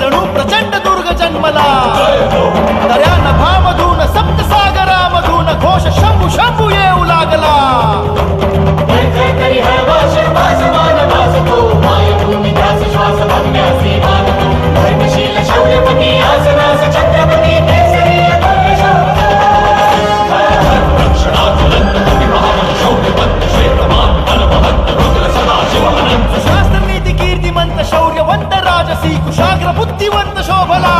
जणू प्रचंड दुर्ग जन्मला. दर्या नभामधून सप्तसागरामधून घोष शंभू शंभू येऊ लागला. जय जय करी वाश वाश मान माय भूमि दास श्वास ರಾಜಸಿ ಕುಶಾಗ್ರ ಬುದ್ಧಿವಂತ ಶೋಭಲಾ.